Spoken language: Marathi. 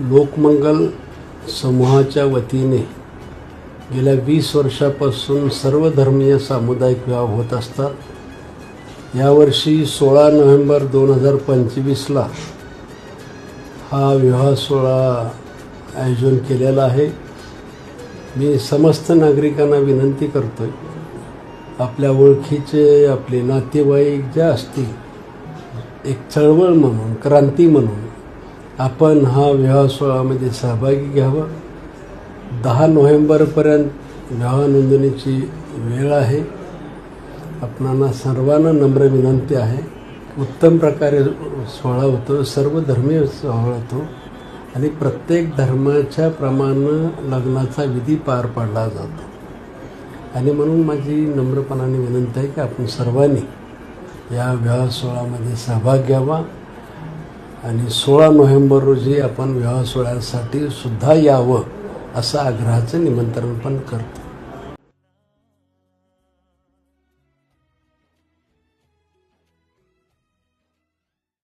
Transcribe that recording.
लोकमंगल समूहाच्या वतीने गेल्या वीस वर्षापासून सर्व धर्मीय सामुदायिक विवाह होत असतात. यावर्षी सोळा नोव्हेंबर दोन हजार पंचवीसला हा विवाह सोहळा आयोजन केलेला आहे. मी समस्त नागरिकांना विनंती करतो आहे आपल्या ओळखीचे आपले नातेवाईक जे असतील एक चळवळ म्हणून क्रांती म्हणून आपण हा विवाह सोहळ्यामध्ये सहभागी घ्यावं. दहा नोव्हेंबरपर्यंत विवाह नोंदणीची वेळ आहे. आपणांना सर्वांना नम्र विनंती आहे. उत्तम प्रकारे सोहळा होतो. सर्व धर्मीय सोहळा होतो. आणि प्रत्येक धर्माच्या प्रमाणे लग्नाचा विधी पार पाडला जातो. आणि म्हणून माझी नम्रपणाने विनंती आहे की आपण सर्वांनी या विवाह सोहळ्यामध्ये सहभाग घ्यावा. आणि सोळा नोव्हेंबर रोजी आपण विवाह सोहळ्यासाठी सुद्धा यावं असं आग्रहाचं निमंत्रण पण करतो.